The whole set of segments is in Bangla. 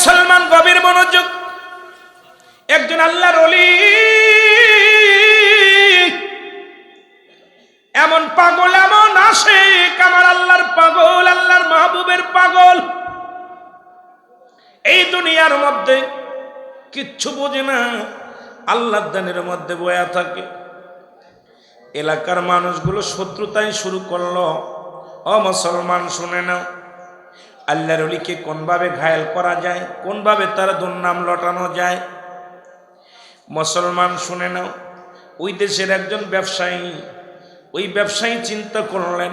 মুসলমান গভীর মনোযোগ। একজন আল্লাহর অলি এমন পাগল, এমন আসে আমার আল্লাহর পাগল, আল্লাহর মাহবুবের পাগল। এই দুনিয়ার মধ্যে কিচ্ছু বোঝে না, আল্লাহর দানের মধ্যে বয়া থাকে। এলাকার মানুষগুলো শত্রুতাই শুরু করল। অ মুসলমান, শুনে নাও। আল্লাহর অলিকে কোনভাবে ঘায়েল করা যায়, কোনভাবে তার দুর্নাম লটানো যায়? মুসলমান, শুনে নাও, ওই দেশের একজন ব্যবসায়ী, ওই ব্যবসায়ী চিন্তা করলেন,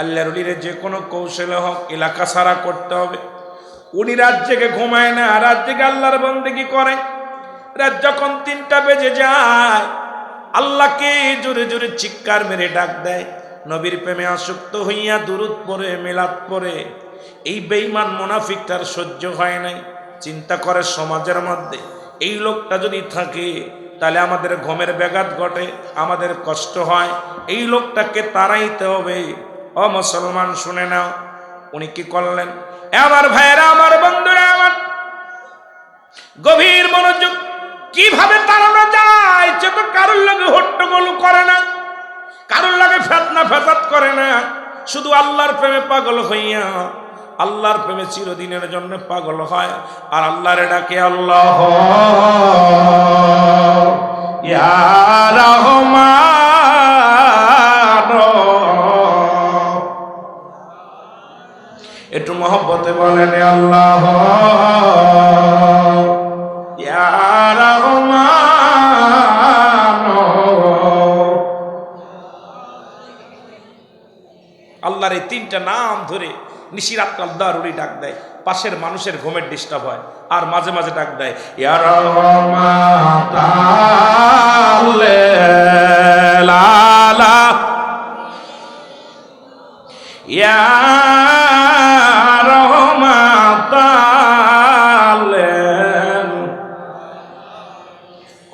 আল্লাহর অলিরে যে কোনো কৌশলে হোক, এলাকা সারা করতে হবে। উনি রাত জেগে ঘুমায় না রাত জেগে আল্লাহর বন্দেগি করে? রাত যখন তিনটা বেজে যায়, আল্লাহকে জোরে জোরে চিৎকার মেরে ডাক দেয়। নবীর প্রেমে আসক্ত হইয়া দূরত পরে মেলাত পরে এই বেইমান মোনাফিকটার সহ্য হয় নাই। চিন্তা করে সমাজের মধ্যে। এই লোকটা যদি থাকে, তাহলে আমাদের ঘমের ব্যাঘাত ঘটে, আমাদের কষ্ট হয়। এই লোকটাকে তাড়াইতে হবে। অ মুসলমান, শুনে নাও, উনি কি করলেন? আমার ভাইয়েরা, আমার বন্ধুরা, আমার গভীর মনোযোগ। কীভাবে তাড়ানো যায়? সে তো কারোর লাগে হট্টগোল করে না, কারোর লাগে ফেতনা ফেসাদ করে না। শুধু আল্লাহর প্রেমে পাগল হইয়া আল্লাহর প্রেমে চিরদিনের জন্য পাগল হয়। আর আল্লাহরে ডাকে আল্লাহ। একটু মহব্বতে বলেন আল্লাহ। আল্লাহর এই তিনটা নাম ধরে নিশিরাত আল্লাহরুলি ডাক দেয়। পাশের মানুষের ঘুমের ডিস্টার্ব হয়, আর মাঝে মাঝে ডাক দেয়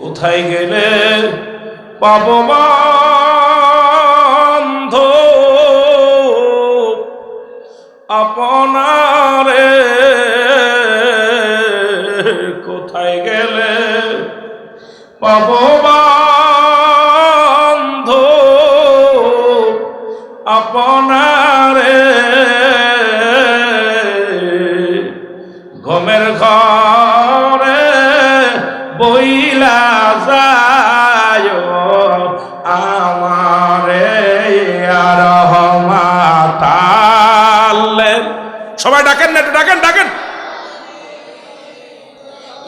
কোথায় গেলে পাব বন্ধ যায় আমারে আর রহমাতাল্লে সবাই ডাকেন না ডাকেন ডাকেন।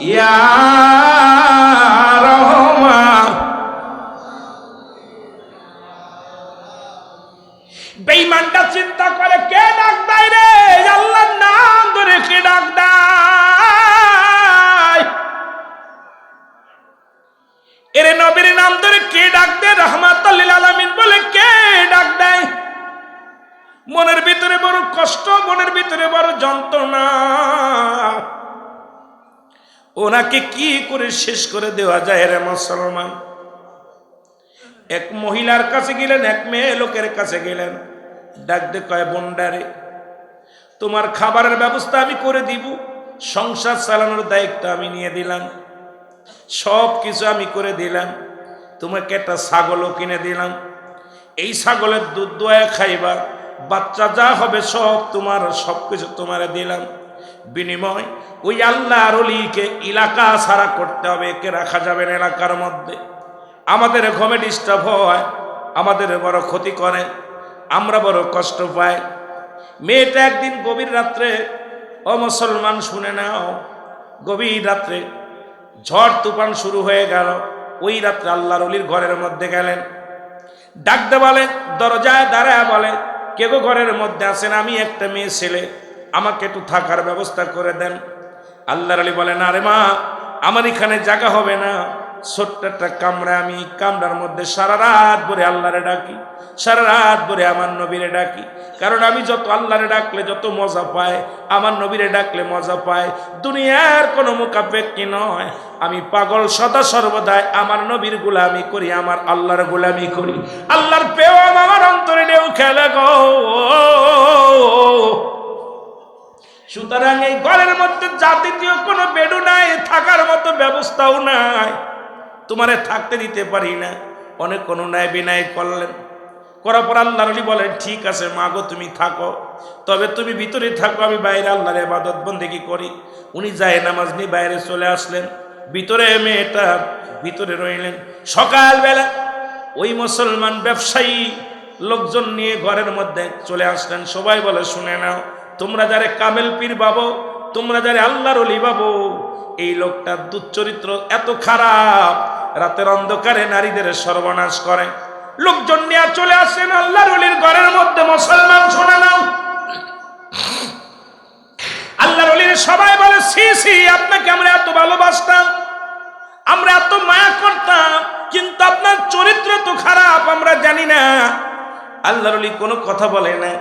ইয়া ওনাকে কি করে শেষ করে দেওয়া যায় রে মুসলমান? এক মহিলার কাছে গেলেন, এক মেয়ে লোকের কাছে গেলেন। ডাক দে কয় বন্ডারে তোমার খাবারের ব্যবস্থা আমি করে দিব, সংসার চালানোর দায়িত্ব আমি নিয়ে দিলাম সব কিছু আমি করে দিলাম, তোমাকে একটা ছাগলও কিনে দিলাম। এই ছাগলের দুধ দোয়া খাইবা, বাচ্চা যা হবে সব তোমার সব কিছু তোমারে দিলাম। বিনিময়। ওই আল্লাহর অলিকে এলাকা সারা করতে হবে একে রাখা যাবে না এলাকার মধ্যে। আমাদের ঘুমে ডিস্টার্ব হয়, আমাদের বড় ক্ষতি করে, আমরা বড় কষ্ট পাই। মেয়েটা একদিন গভীর রাত্রে, ও মুসলমান, শুনে নাও, গভীর রাত্রে ঝড়, তুফান শুরু হয়ে গেল। ওই রাত্রে আল্লাহর অলির ঘরের মধ্যে গেলেন। ডাকতে বলে, দরজায় দাঁড়ায় বলে, কে গো ঘরের মধ্যে আছেন? আমি একটা মেয়ে ছেলে। আমাকে একটু থাকার ব্যবস্থা করে দেন। আল্লাহর আলী বলেন, আরে মা, আমার এখানে জায়গা হবে না। ছোট্ট একটা কামরা আমি, কামরার মধ্যে সারা রাত ভরে আল্লাহরে ডাকি, সারা রাত ভরে আমার নবীরে ডাকি। কারণ আমি যত আল্লাহরে ডাকলে যত মজা পায়, আমার নবীরে ডাকলে মজা পায়। দুনিয়ার কোনো মোকাপেক্ষি নয়। আমি পাগল সদা সর্বদাই, আমার নবীর গোলামি করি, আমার আল্লাহর গোলামি করি। আল্লাহর পেওয়াম আমার অন্তরে ঢেউ খেলে গো। সুতরাং এই ঘরের মধ্যে জাতীয় কোনো বেডও নাই, থাকার মতো ব্যবস্থাও নাই। তোমারে থাকতে দিতে পারি না। অনেক কোনো ন্যায় বিনায় করলেন। করার পর আল্লাহ রলি বলেন, ঠিক আছে মা গো, তুমি থাকো। তবে তুমি ভিতরে থাকো, আমি বাইরে আল্লাহর এবাদত বন্দেগি করি। উনি যায় নামাজ নিয়ে বাইরে চলে আসলেন। ভিতরে মেয়েটা ভিতরে রইলেন। সকালবেলা ওই মুসলমান ব্যবসায়ী লোকজন নিয়ে ঘরের মধ্যে চলে আসলেন। সবাই বলে, শুনে নাও তোমরা যারে কামেল পীর বাবো, তোমরা যারে আল্লাহর অলি বাবো, এই লোকটার দুচ্চরিত্র এত খারাপ, রাতের অন্ধকারে নারীদের সর্বনাশ করে। লোকজন নিয়ে চলে আসেন আল্লাহর অলির ঘরের মধ্যে, মুসলমান শোনা নাও। আল্লাহর অলির সবাই বলে সি সি আপনাকে আমরা এত ভালোবাসতাম, আমরা এত মায়া করতাম, কিন্তু আপনার চরিত্র তো খারাপ, আমরা জানি না। আল্লাহর অলি কোনো কথা বলে না।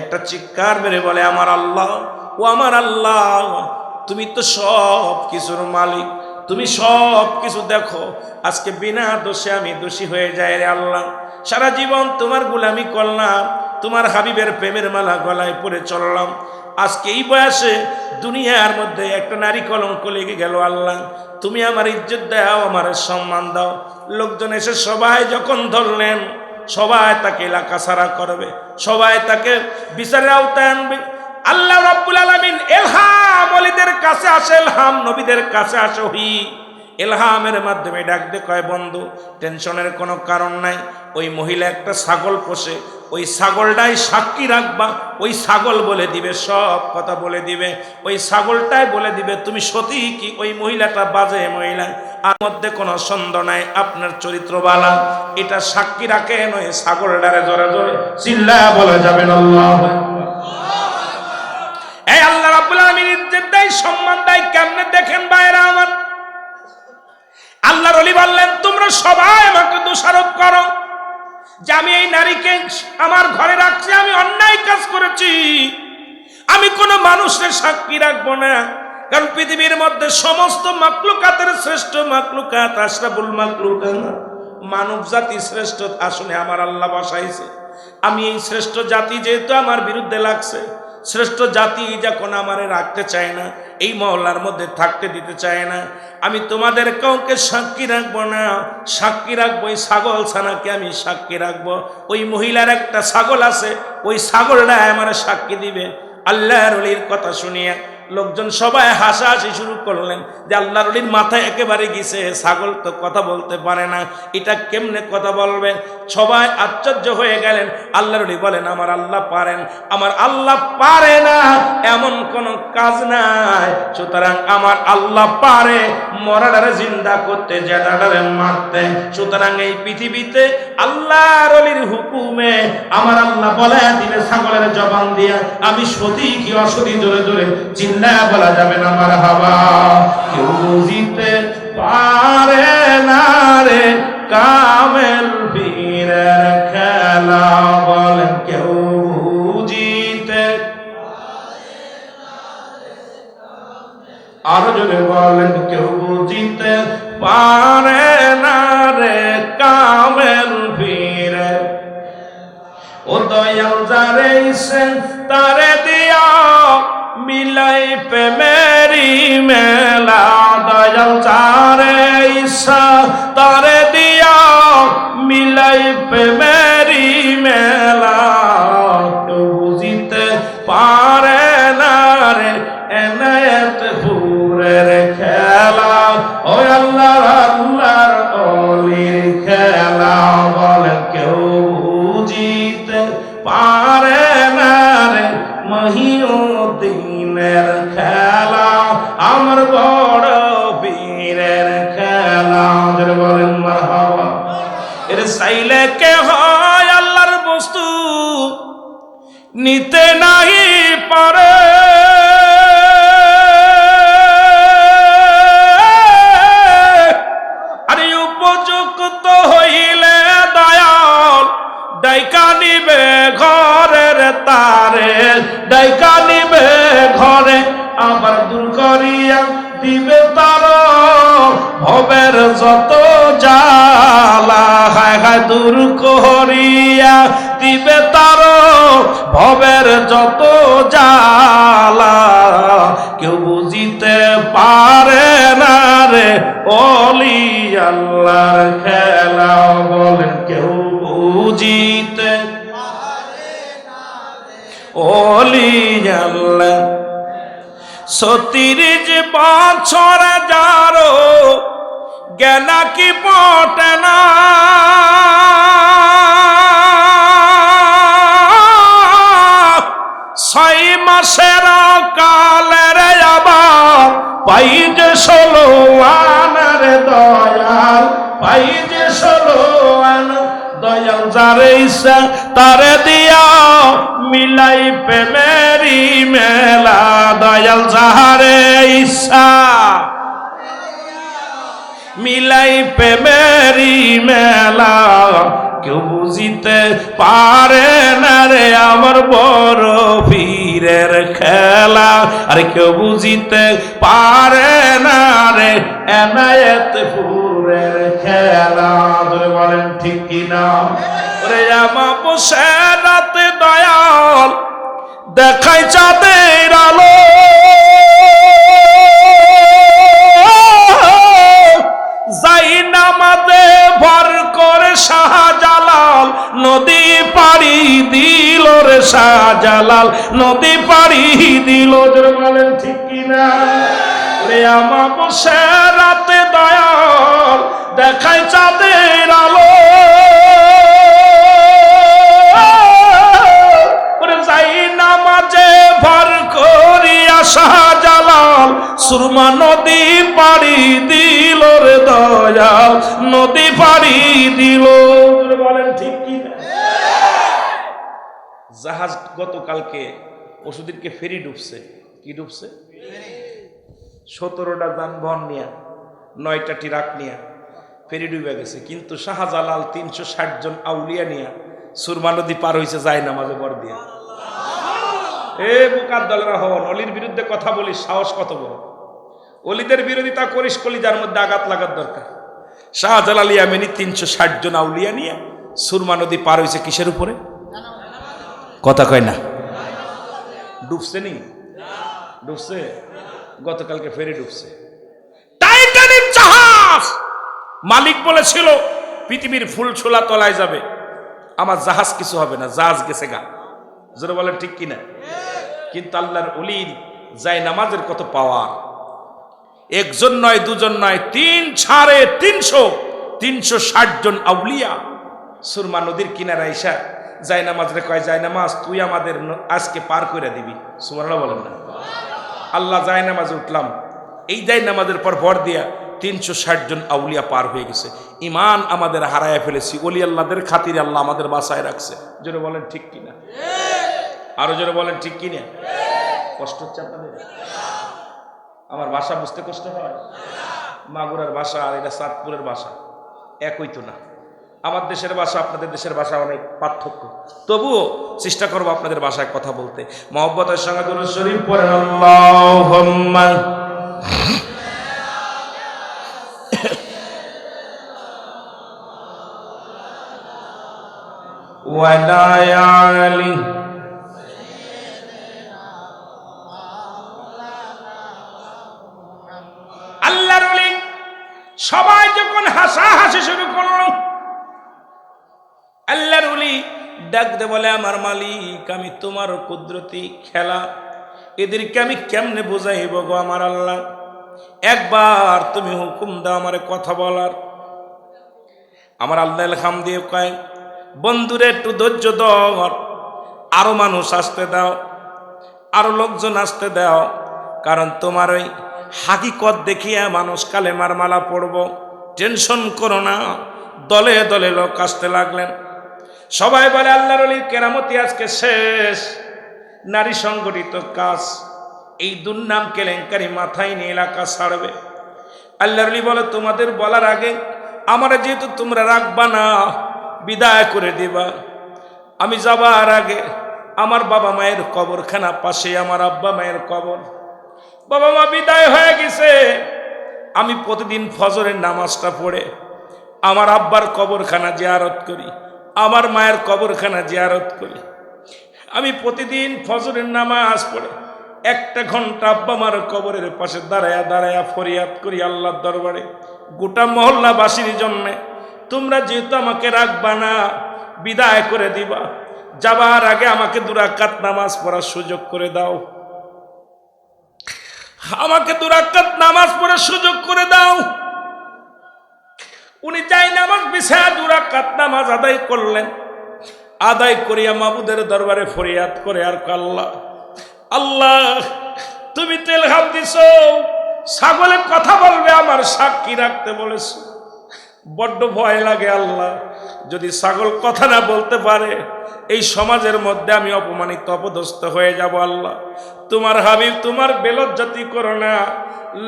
একটা চিৎকার মেরে বলে, আমার আল্লাহ, ও আমার আল্লাহ, তুমি তো সব কিছুর মালিক, তুমি সব কিছু দেখো। আজকে বিনা দোষে আমি দোষী হয়ে যাই রে আল্লাহ। সারা জীবন তোমার গুলামি করলাম, তোমার হাবিবের প্রেমের মালা গলায় পরে চললাম। আজকে এই বয়সে দুনিয়ার মধ্যে একটা নারী কলঙ্ক লেগে গেল আল্লাহ। তুমি আমার ইজ্জত দাও, আমার সম্মান দাও। লোকজন এসে সবাই যখন ধরলেন সবাই তাকে এলাকা সারা করবে, সবাই তাকে বিচারের আওতায় আনবে। আল্লাহ রব্বুল আলামিন এলহাম কাছে আসে, এলহাম নবীদের কাছে আসে হি এলহামের মাধ্যমে ডাক দে, কয়, বন্ধু, টেনশনের কোনো কারণ নাই। ওই মহিলা একটা ছাগল পোষে। ওই ছাগলটাই সাক্ষী রাখবা। ওই ছাগল বলে দিবে, সব কথা বলে দিবে। ওই ছাগলটাই বলে দিবে, তুমি সতী কি? ওই মহিলাটা বাজে মহিলা। আর মধ্যে কোনো সন্দেহ নাই, আপনার চরিত্র বালা। এটা সাক্ষী রাখে নয়, ছাগলটারে জোরে জোরে চিল্লা বলা যাবে না। এই আল্লাহ রাব্বুল আলামিন ইজ্জত দেয়, সম্মান দেয়। কেমনে দেখেন বাইরা আমার? আল্লাহর অলি বললেন, তোমরা সবাই আমাকে দোষারোপ করো। যে আমি এই নারীকে আমার ঘরে রাখছি, আমি অন্যায় কাজ করেছি। আমি কোনো মানুষের সাক্ষী রাখব না। কারণ পৃথিবীর মধ্যে সমস্ত মাকলুকাতের শ্রেষ্ঠ মাকলুকাত আশরাফুল মাকলুকাত মানব জাতি শ্রেষ্ঠ, আসলে আমার আল্লাহ বসাইছে। আমি এই শ্রেষ্ঠ জাতি যেহেতু আমার বিরুদ্ধে লাগছে। শ্রেষ্ঠ জাতি যখন আমারে রাখতে চায় না, এই মহল্লার মধ্যে থাকতে দিতে চায় না, আমি তোমাদের কাউকে সাক্ষী রাখব না। সাক্ষী রাখব ওই ছাগল ছানাকে আমি সাক্ষী রাখব। ওই মহিলার একটা ছাগল আছে, ওই ছাগলটা আমার সাক্ষী দিবে। আল্লাহর কথা শুনিয়া লোকজন সবাই হাসাহাসি শুরু করলেন যে আল্লাহ রলির মাথায় একেবারে গেছে, ছাগল তো কথা বলতে পারে না। এটা কেমনে কথা বলবে? সবাই আশ্চর্য হয়ে গেলেন। আল্লাহ রলি বলেন, আমার আল্লাহ পারেন। আমার আল্লাহ পারে না, এমন কোন কাজ নাই। সুতরাং আমার আল্লাহ পারে মরাডারে জিন্দা করতে জেদাডারে মারতে। সুতরাং এই পৃথিবীতে আল্লাহ রলির হুকুমে আমার আল্লাহ বলে দিলে ছাগলের জবান দিয়া আমি সতী কি বলা যাবে না আমার কেউ বুঝিতে পারে না রে কামেল বীরের খেলা বলেন কেউ বুঝিতে আরও জোরে বলেন কেউ বুঝিতে পারে না রে কামেল ও দয়াল যারে তারে দিয়া মিলাই প্রেমেরি মেলা। দয়াল যারে ইসা তারে দিয়া মিলাই পে নিতে নাহি পারে। আরে উপযুক্ত হইলে দয়াল, ডাইকা নিবে ঘরের তারে, ডাইকা নিবে ঘরে আবার দূর করিয়া দিবে তার। ভবের যত জালা হায় হায় দূর করিয়া দিবে তার। ভবের যত জালা কেউ বুঝিতে পারে না রে অলি আল্লাহর খেলা। বলেন, কেউ বুঝিতে অলি আল্লাহ। সতিরিজ বছর যারো জ্ঞানা কি পটে ছয় মাসের কালের আবার পাই যে ষোলো আনার দয়াল, পাই যে ষোলো আনা দয়াল, যারে ইচ্ছা তারে দিয়া মিলাই প্রেমেরি মেলা। দয়াল, যাহারে ইচ্ছা মিলাই প্রেমেরি মেলা কেউ বুঝিতে পারে না রে আমার বড় পীরের খেলা। আর কেউ বুঝিতে পারে না রে এনায়েত ফুরের খেলা। ধরে বলেন, ঠিক কিনা রে আমার বসে রাতে দয়াল, দেখাই চাঁদের আলো। যাই নামাদে ভর করে শাহজালাল নদী পাড়ি দিল রে শাহজালাল। নদী পাড়ি দিল বলেন ঠিক কিনা? রে আমা বসে রাতে দয়াল দেখাই চাঁদের আলো। যাই নামাজে শাহজালাল, সুরমা নদী পাড়ি দিল রে দয়াল, নদী পাড়ি দিল বলেন ঠিক কি না? জাহাজ গতকালকে পশুদেরকে ফেরি ডুবছে। কি ডুবছে? সতেরোটা যানবাহন নিয়ে, নয়টা ট্রাক নিয়ে ফেরি ডুবে গেছে। কিন্তু শাহজালাল তিনশো ষাট জন আউলিয়া নিয়ে সুরমা নদী পার হয়েছে যায় নামাজে বর দিয়া। এ বুকার দলেরা হন, অলির বিরুদ্ধে কথা বলিস, সাহস কত বড়? অলিদের বিরোধিতা করিস কলিজার মধ্যে আঘাত লাগার দরকার। শাহজালাল ইয়ামেনি তিনশো ষাট জন আউলিয়া নিয়ে সুরমা নদী পার হয়েছে কিসের উপরে? কথা কয় না। ডুবছে নি? ডুবছে? গতকালকে ফেরি ডুবছে। টাইটানিক জাহাজ! মালিক বলেছিল পৃথিবীর ফুল ছোলা তলায় যাবে। আমার জাহাজ কিছু হবে না জাহাজ গেছে গা। জোরে বলেন ঠিক কিনা? কিন্তু আল্লাহর অলির যায় নামাজের কত পাওয়ার। একজন নয় দুজন নয় তিন ছাড়ে তিনশো তিনশো ষাট জন আউলিয়া। সুরমা নদীর কিনারা ইসা যায় নামাজ রে কয়, যায় নামাজ, তুই আমাদের আজকে পার করে দিবি। সুমারা বলেন না। আল্লাহ যায় নামাজে উঠলাম। এই যায় নামাজের পর ভর দিয়া তিনশো ষাট জন আউলিয়া পার হয়ে গেছে। ইমান আমাদের হারায় ফেলেছি। অলি আল্লাহদের খাতিরে আল্লাহ আমাদের বাসায় রাখছে। জোরে বলেন, ঠিক কিনা? আরও জোরে বলেন, ঠিক কিনা? কষ্ট হচ্ছে আপনাদের? আমার ভাষা বুঝতে কষ্ট হয়? মাগুরার ভাষা আর এটা চাঁদপুরের ভাষা একই তো না। আমার দেশের ভাষা, আপনাদের দেশের ভাষা অনেক পার্থক্য। তবুও চেষ্টা করব আপনাদের ভাষায় কথা বলতে। মহব্বতের সঙ্গে ওলি সবাই যখন হাসা হাসি শুরু করল ডাকতে বলে, আমার মালিক, আমি তোমার কুদরতি খেলা। এদেরকে আমি কেমনে বোঝাইব গো আমার আল্লাহ? একবার তুমি হুকুম দাও আমার কথা বলার। আমার আল্লাহ খাম দিয়ে কয়, বন্ধুরে, একটু ধৈর্য ধর। আরও মানুষ আসতে দাও, আরও লোকজন আসতে দাও, কারণ তোমার ওই হাকিকত দেখিয়া মানুষ কালেমার মালা পড়ব। টেনশন করো না, দলে দলে লোক আসতে লাগলেন। সবাই বলে, আল্লাহর অলির কেরামতি আজকে শেষ। নারী সংগঠিত কাজ, এই দুর্নাম কেলেঙ্কারি মাথায় নিয়ে এলাকা ছাড়বে। আল্লাহর অলি বলে, তোমাদের বলার আগে আমার যেহেতু তোমরা রাখবা না, বিদায় করে দিবা। আমি যাবার আগে আমার বাবা মায়ের কবরখানা পাশে, আমার আব্বা মায়ের কবর। বাবা মা বিদায় হয়ে গেছে। আমি প্রতিদিন ফজরের নামাজটা পড়ে আমার আব্বার কবরখানা জিয়ারত করি। আমার মায়ের কবরখানা জিয়ারত করি। আমি প্রতিদিন ফজরের নামাজ পড়ে একটা ঘণ্টা আব্বা মার কবরের পাশে দাঁড়ায়া দাঁড়ায়া ফরিয়াদ করি আল্লাহর দরবারে। গোটা মহল্লাবাসীর জন্যে তোমরা যেহেতু আমাকে রাখবা না, বিদায় করে দিবা, যাবার আগে আমাকে দুরাকাত নামাজ পড়ার সুযোগ করে দাও। আমাকে দুরাকাত নামাজ পড়ার সুযোগ করে দাও। উনি যাই নামাজ বিছায়া দুরাকাত নামাজ আদায় করলেন। আদায় করিয়া মাবুদের দরবারে ফরিয়াদ করে আর আল্লাহ আল্লাহ, তুমি তেল হাত দিছ, ছাগলে কথা বলবে, আমার সাক্ষী রাখতে বলেছ। বড্ড ভয় লাগে আল্লাহ, যদি ছাগল কথা না বলতে পারে, এই সমাজের মধ্যে আমি অপমানিত, অপদস্থ হয়ে যাব আল্লাহ। তোমার হাবিব তোমার বেলজ্জাতি করো না।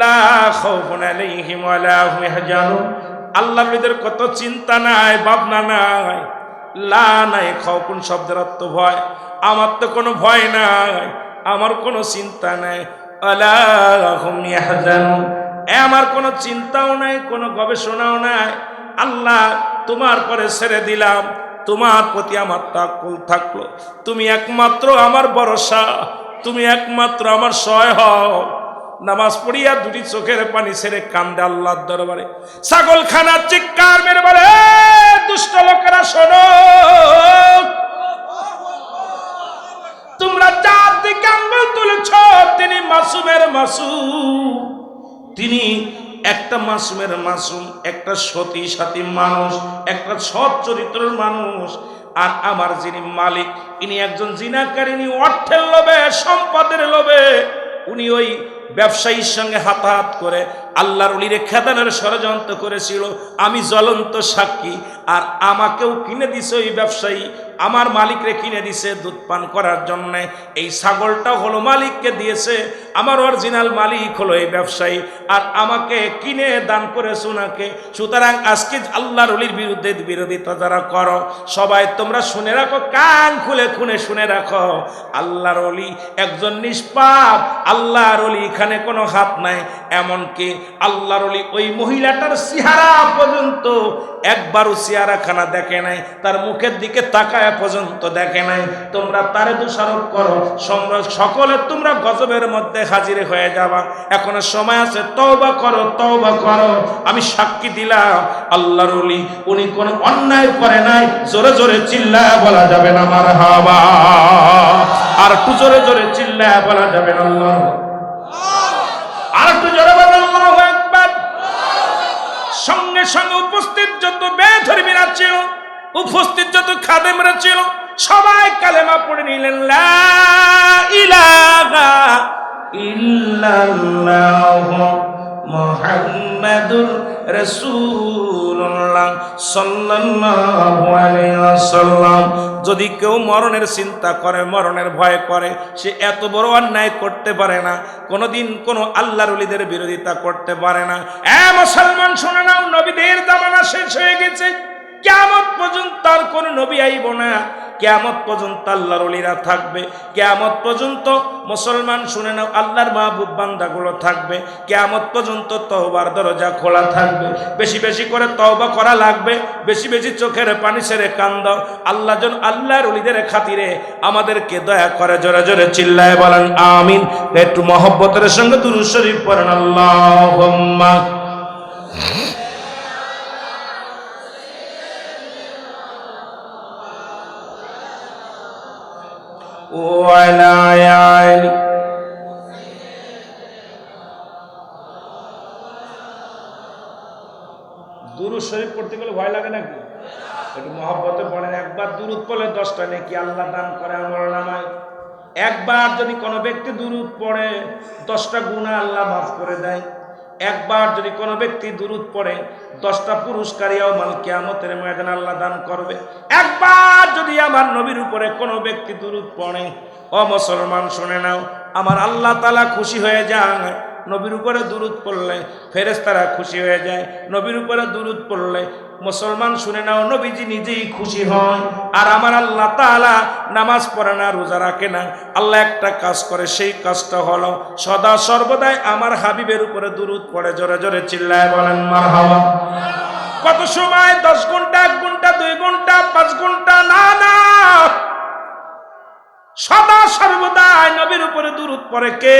লা আল্লাহর নবীদের কত চিন্তা নাই, ভাবনা নাই, লা নাই শব্দের অর্থ ভয়। আমার তো কোনো ভয় নাই, আমার কোনো চিন্তা নাই। আমার কোনো চিন্তাও নাই, কোনো গবেষণাও নাই। আল্লাহ তোমার পরে ছেড়ে দিলাম, তোমার প্রতি আমার তাকুল থাকল। তুমি একমাত্র আমার ভরসা, তুমি একমাত্র আমার সহায় হও। নামাজ পড়িয়া দুটি চোখের পানি ছেড়ে কান্দে আল্লাহর দরবারে। ছাগল খানা চিৎকার মেরে বলে দুষ্ট লোকেরা, শোনো। তোমরা যার দিকে আঙ্গুল তুলেছ, তিনি মাসুমের মাসুম। তিনি একটা মাসুমের মাসুম, একটা সতী সাথী মানুষ, একটা সৎ চরিত্রের মানুষ। আর আমার যিনি মালিক, ইনি একজন জিনাকারিনী অর্থের লোভে, সম্পদের লোভে। উনি ওই ব্যবসায়ীর সঙ্গে হাতাহাত করে আল্লাহর উলিরে খেদানের ষড়যন্ত্র করেছিল, আমি জ্বলন্ত সাক্ষী, আর আমাকেও কিনে দিছে ওই ব্যবসায়ী, আমার মালিকরে কিনে দিছে দুধ পান করার জন্য। এই ছাগলটা হলো মালিককে দিয়েছে, আমার অরিজিনাল মালিক হলো এই ব্যবসায়ী, আর আমাকে কিনে দান করেছে ওনাকে সুতরাং আজকে আল্লাহর অলির বিরুদ্ধে বিরোধিতা যারা করো। সবাই তোমরা শুনে রাখো, কান খুলে খুনে শুনে রাখো। আল্লাহর অলি একজন নিষ্পাপ, আল্লাহর অলি এখানে কোনো হাত নাই, এমনকি আল্লাহর অলি ওই মহিলাটার চেহারা পর্যন্ত একবারও চেহারাখানা দেখে নাই, তার মুখের দিকে তাকায় পর্যন্ত দেখে নাই। তোমরা তারে দোষারোপ করো সকলে তোমরা গজবের মধ্যে হাজির হয়ে যাবা। এখনও সময় আছে, তওবা করো তওবা করো। আমি সাক্ষী দিলাম, আল্লাহর অলি উনি কোনো অন্যায় করে নাই, জোরে জোরে চিল্লায় বলা যাবে না আমার হাওয়া আর একটু জোরে জোরে চিল্লায় বলা যাবে না আল্লাহ সঙ্গে সঙ্গে উপস্থিত যত বেধর্মীরা ছিল, উপস্থিত যত খাদেমরা ছিল, সবাই কালেমা পড়ে নিলেন, লা ইলাহা ইল্লাল্লাহ। মুহাম্মাদুর রাসূলুল্লাহ সাল্লাল্লাহু আলাইহি ওয়াসাল্লাম। যদি কেউ মরণের চিন্তা করে, মরণের ভয় করে, সে এত বড় অন্যায় করতে পারে না। কোনোদিন কোনো আল্লাহর ওলিদের বিরোধিতা করতে পারে না। এ মুসলমান, শুনে নাও, নবীদের জামানা শেষ হয়ে গেছে। কেমন পর্যন্ত আর কোন নবী আইব না। কেয়ামত পর্যন্ত আল্লাহর অলিরা থাকবে। কেয়ামত পর্যন্ত মুসলমান শুনে নাও, আল্লাহর মাহবুব বান্দাগুলো থাকবে। কেয়ামত পর্যন্ত তহবার দরজা খোলা থাকবে। বেশি বেশি করে তওবা করা লাগবে। বেশি বেশি চোখের পানি ছেড়ে কান্দ আল্লাহ জন আল্লাহর অলিদের খাতিরে আমাদেরকে দয়া করে জোরে জোরে চিল্লায় বলেন, আমিন। একটু মহব্বতের সঙ্গে দুরুদ শরীফ পড়েন, আল্লাহুম্মা। وعلى آل দুরুদ শরীফ পড়তে গেলে ভয় লাগে নাকি একটু মহব্বতে পড়েন একবার দুরুদ পড়লে দশটা নাকি আল্লাহ দান করে আমার নামায় একবার যদি কোনো ব্যক্তি দুরুদ পড়ে দশটা গুণা আল্লাহ মাফ করে দেয় একবার যদি কোনো ব্যক্তি দুরুদ পড়ে, দশটা পুরস্কার মাল কেয়ামতের ময়দান আল্লাহ দান করবে। একবার যদি আমার নবীর উপরে কোনো ব্যক্তি দুরুদ পড়ে অ মুসলমান শুনে নাও, আমার আল্লাহ তালা খুশি হয়ে যায় নবীর উপরে দুরুদ পড়লে ফেরেস্তারা খুশি হয়ে যায়, নবীর উপরে দুরুদ পড়লে মুসলমান শুনে নাও, নবীজি নিজেই খুশি হয়। আর আমার আল্লাহ তাআলা নামাজ পড়ে না, রোজা রাখে না। আল্লাহ একটা কাজ করে, সেই কাজটা হলো সদা সর্বদাই আমার হাবিবের উপরে দুরুদ পড়ে, জোরে জোরে চিল্লায় বলেন, মারহাবা। কত সময় দশ ঘণ্টা, এক ঘণ্টা, দুই ঘণ্টা, পাঁচ ঘণ্টা, না না। সদা সর্বদাই নবীর উপরে দূরত পড়ে কে?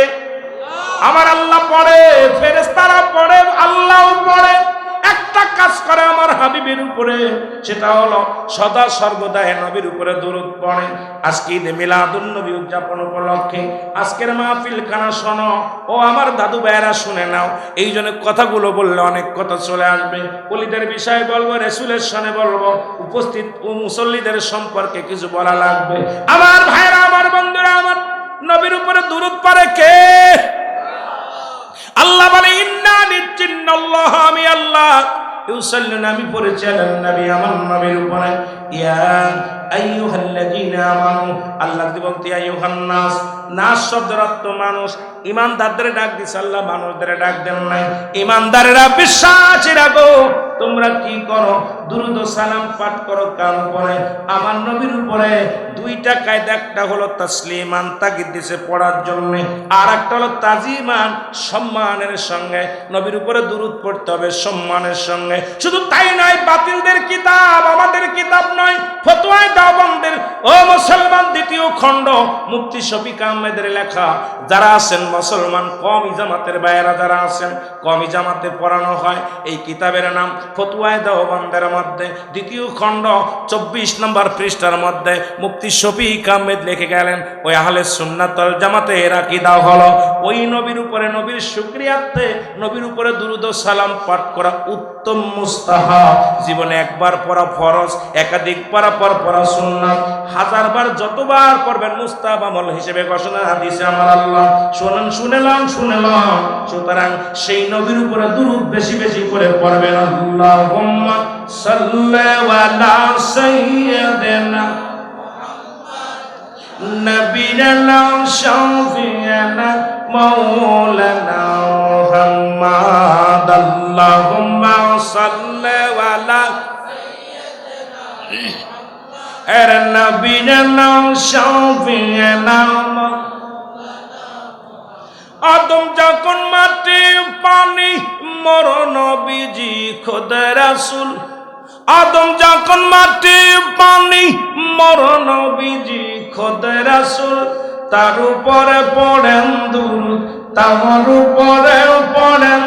আমার আল্লাহ পড়ে ফেরেস্তারা পড়ে, আল্লাহ পড়ে। একটা কাজ করে আমার হাবিবের উপরে, সেটা হলো সদা সর্বদা নবীর উপরে দূরত পড়ে। আজকে ঈদে মিলাদুন নবী উদযাপন উপলক্ষে আজকের মাহফিল খানা শোনো। ও আমার দাদু ভাইয়েরা শুনে নাও। এই জন্য কথাগুলো বললে অনেক কথা চলে আসবে। অলিদের বিষয়ে বলব রেসুলের সনে বলব, উপস্থিত ও মুসল্লিদের সম্পর্কে কিছু বলা লাগবে। আমার ভাইরা আমার বন্ধুরা, আমার নবীর উপরে দূরত পড়ে কে? আল্লাহ বলে, ইন্না নিশ্চিন্নাল্লাহ আমি আল্লাহ। ইউসাল্লুন আমি পড়েছি আল্লাহ নবী, আমার নবীর উপরে। ইয়া আইয়ুহাল্লাযীনা আমানু, আল্লাহ দিবক্তি আইয়ুহান নাস নাস শব্দের অর্থ মানুষ। ইমানদারদের ডাক দিছে আল্লাহ, মানুষদের ডাক দেন নাই। ইমানদারেরা তোমরা কি করো? দুরুদ সালাম পাঠ করো আমার নবীর উপরে দুইটা কায়দা, একটা হলো তাসলিমান, তাগিদ দিছে পড়ার জন্য। আর একটা হলো তাজিমান, সম্মানের সঙ্গে। নবীর উপরে দুরুদ পড়তে হবে সম্মানের সঙ্গে। শুধু তাই নয়, বাতিলদের কিতাব আমাদের কিতাব নয়, ফতোয়ায় দাওবন্দের ও মুসলমান দ্বিতীয় খণ্ড, মুফতি শফিক আহমেদের লেখা, যারা আছেন মুসলমান কমি বাইরা যারা আছেন কমি জামাতে পড়ানো হয়, এই কিতাবের নাম ফতুয়ায় দেওবন্দের মধ্যে, দ্বিতীয় খণ্ড, চব্বিশ নম্বর পৃষ্ঠার মধ্যে মুফতি শফিক আহমেদ লিখে গেলেন, ওই আহলে সুন্নাতল জামাতে এরা কি দাও হলো, ওই নবীর উপরে নবীর শুক্রিয়ার্থে নবীর উপরে দুরুদ সালাম পাঠ করা উত্তম মুস্তাহা জীবনে একবার পড়া ফরজ, একাধিক পর পড়া সুন্নাত। হাজারবার যতবার মুস্তাহাব আমল হিসেবে ঘোষণা হাদিসে আমার আল্লাহ শুনেলাম শুনেলাম। সুতরাং সেই নবীর উপরে দুরুদ বেশি বেশি করে পড়বেন, আল্লাহুম্মা সাল্লি আলা নবীনা শাফিয়ানা মাওলানা মুহাম্মাদ। আল্লাহুম্মা এর নবীনা শাফিয়ানা আদম যখন মাটি পানি মরণ বিজি খোদা রাসুল। আদম যখন মাটি পানি মরণ বিজি খোদা রাসুল। তার উপরে পড়েন দুরুদ তার উপরে পড়েন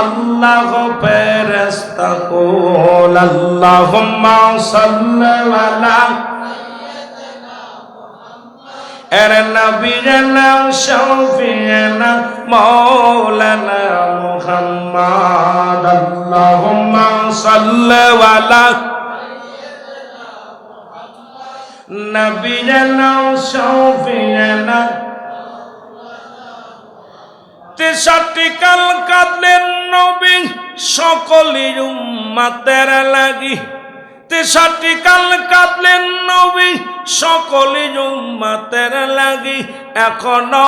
আল্লাহ ফেরেস্তা কোল, আল্লাহুম্মা সাল্লি আলা এর নবীনা শফিনা মৌলানা মুহাম্মদ, আল্লাহুম্মা সাল্লি আলা নবীনা শফিনা তেষট্টি কাল কাঁদলেন নবী সকলের উম্মাতের লাগি। তেষট্টি কাল কাঁদলেন নবী সকলের উম্মাতের লাগি। এখনও